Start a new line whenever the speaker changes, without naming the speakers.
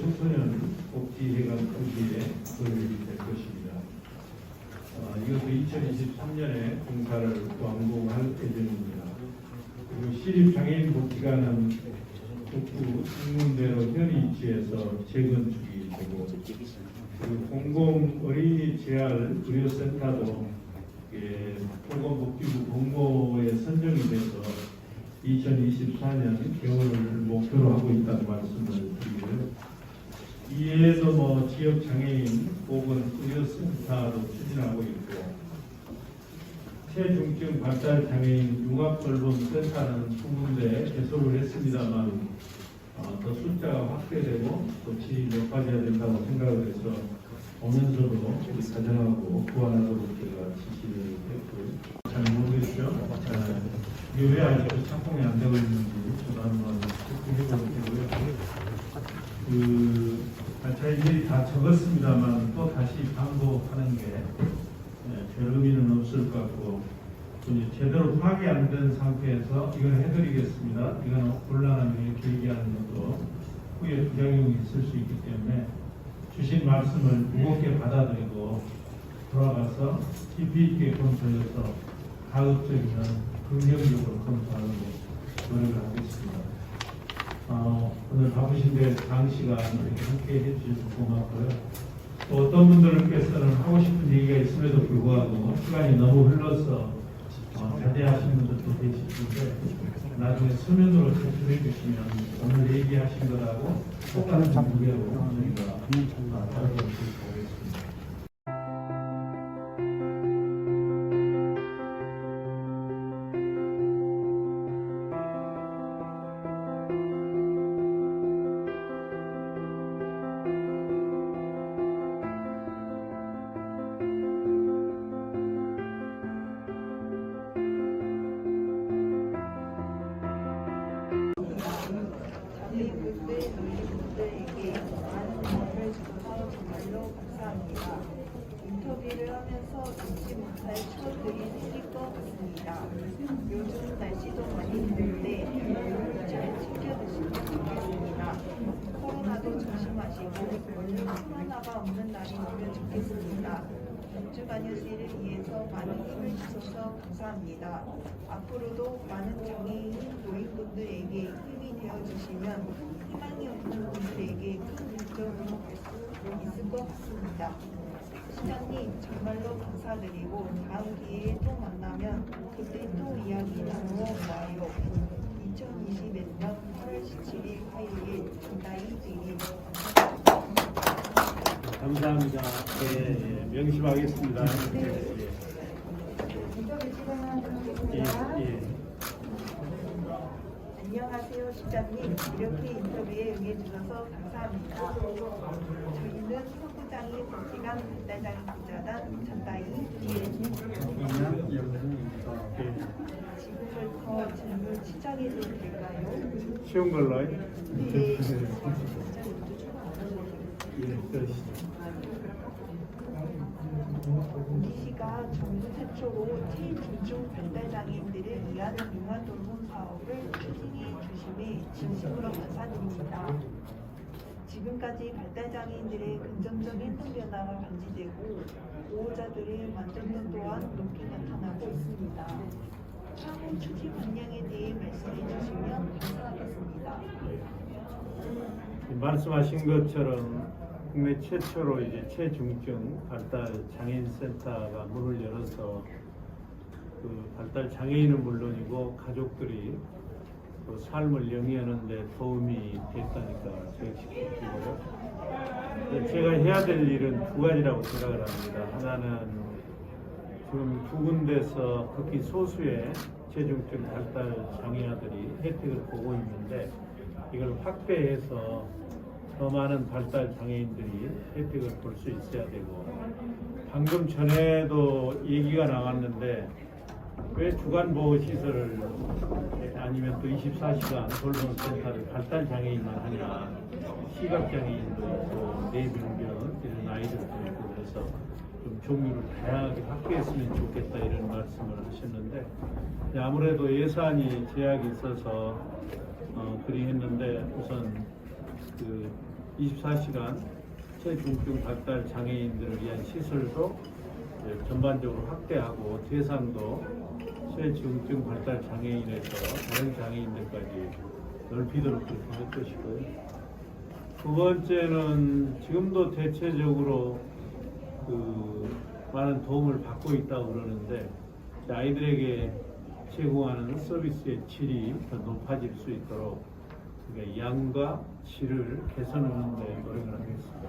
청소년 복지회관 부지에 건립이 될 것입니다. 어, 이것도 2023년에 공사를 완공할 예정입니다. 그리고 시립장애인 복지관은 북부 ing문대로 현위 위치해서 재건축이 되고 공공 어린이 재활 의료센터도 예, 보건복지부 공모에 선정이 돼서 2024년 개원을 목표로 하고 있다는 말씀을 드리고요. 이에도 뭐 지역 장애인 보건 의료센터도 추진하고 있고 체중증 발달 장애인 융합 돌봄 센터는 20군데 개소를 했습니다만 어, 더 숫자가 확대되고 또 지몇 가지야 된다고 생각을 해서 오면서도 우리 가정하고 구안하도록 제가 지시를 했고요. 잘 모르겠죠? 네. 이게 왜 아직도 착공이 안 되고 있는지 저도 한번 체크해 볼 테고요. 그, 아, 저희들이 다 적었습니다만 또 다시 반복하는 게 네, 별 의미는 없을 것 같고 제대로 파악이 안 된 상태에서 이걸 해드리겠습니다. 이건 곤란하면 이렇게 얘기하는 것도 후에 부작용이 있을 수 있기 때문에 주신 말씀을 무겁게 받아들이고 돌아가서 깊이 있게 검토해서 가급적이면 긍정적으로 검토하는 데 노력을 하겠습니다. 어, 오늘 바쁘신데 장시간 함께 해주셔서 고맙고요. 또 어떤 분들께서는 하고 싶은 얘기가 있음에도 불구하고 시간이 너무 흘러서 어, 자제하신 분들도 계실 텐데 나중에 서면으로 제출해 주시면 오늘 얘기하신 거라고 똑같은 무게로 다뤄볼 수 있도록 하겠습니다.
하면서 잊지 못할 추억들이 생길 것 같습니다. 요즘 날씨도 많이 더운데 물잘 챙겨 드시면 좋겠습니다. 코로나도 조심하시고 코로나가 없는 날이 오면 좋겠습니다. 주간 휴식을 위해서 많은 힘을 주셔서 감사합니다. 앞으로도 많은 장애인 노인분들에게 힘이 되어주시면 희망이 없는 분들에게 큰 일정으로 갈수 있을 것 같습니다. 시장님 정말로 감사드리고 다음 기회에 또 만나면 그때 또 이야기 나누어 봐요. 2021년 8월 17일 화요일 드리
감사합니다. 예, 예, 명심하겠습니다. 예, 예. 예, 예.
안녕하세요, 시장님. 이렇게 인터뷰에 응해주셔서 감사합니다. 저희는 서구장이 복지관 발달장 기자단 전다이 지금부터 질문 시작해도 될까요?
쉬운 걸로.
네.
예.
우리 시가 정부 최초로 체중증 발달장애인들을 위한 융합 돌봄 사업을 추진해 주심에 진심으로 감사드립니다. 지금까지 발달장애인들의 긍정적인 행동 변화가 감지되고 보호자들의 만족도 또한 높게 나타나고 있습니다. 향후 추진 방향에 대해 말씀해 주시면 감사하겠습니다.
말씀하신 것처럼 국내 최초로 이제 체중증 발달 장애인 센터가 문을 열어서 그 발달 장애인은 물론이고 가족들이 그 삶을 영위하는 데 도움이 됐다니까 저시키고요. 제가 해야 될 일은 두 가지라고 생각을 합니다. 하나는 지금 두 군데서 극히 소수의 체중증 발달 장애아들이 혜택을 보고 있는데 이걸 확대해서 더 많은 발달 장애인들이 혜택을 볼 수 있어야 되고 방금 전에도 얘기가 나왔는데 왜 주간 보호 시설을 아니면 또 24시간 돌봄 센터를 발달 장애인만 하냐? 시각 장애인도 있고 뇌병변 이런 아이들도 있고 그래서 좀 종류를 다양하게 확대했으면 좋겠다 이런 말씀을 하셨는데 아무래도 예산이 제약이 있어서 어, 그리 했는데 우선 그 24시간 최중증 발달 장애인들을 위한 시설도 전반적으로 확대하고 대상도 최중증 발달 장애인에서 다른 장애인들까지 넓히도록 그렇게 할 것이고요. 두 번째는 지금도 대체적으로 그 많은 도움을 받고 있다고 그러는데 아이들에게 제공하는 서비스의 질이 더 높아질 수 있도록 그러니까 양과 질을 개선하는 데 노력을 하겠습니다.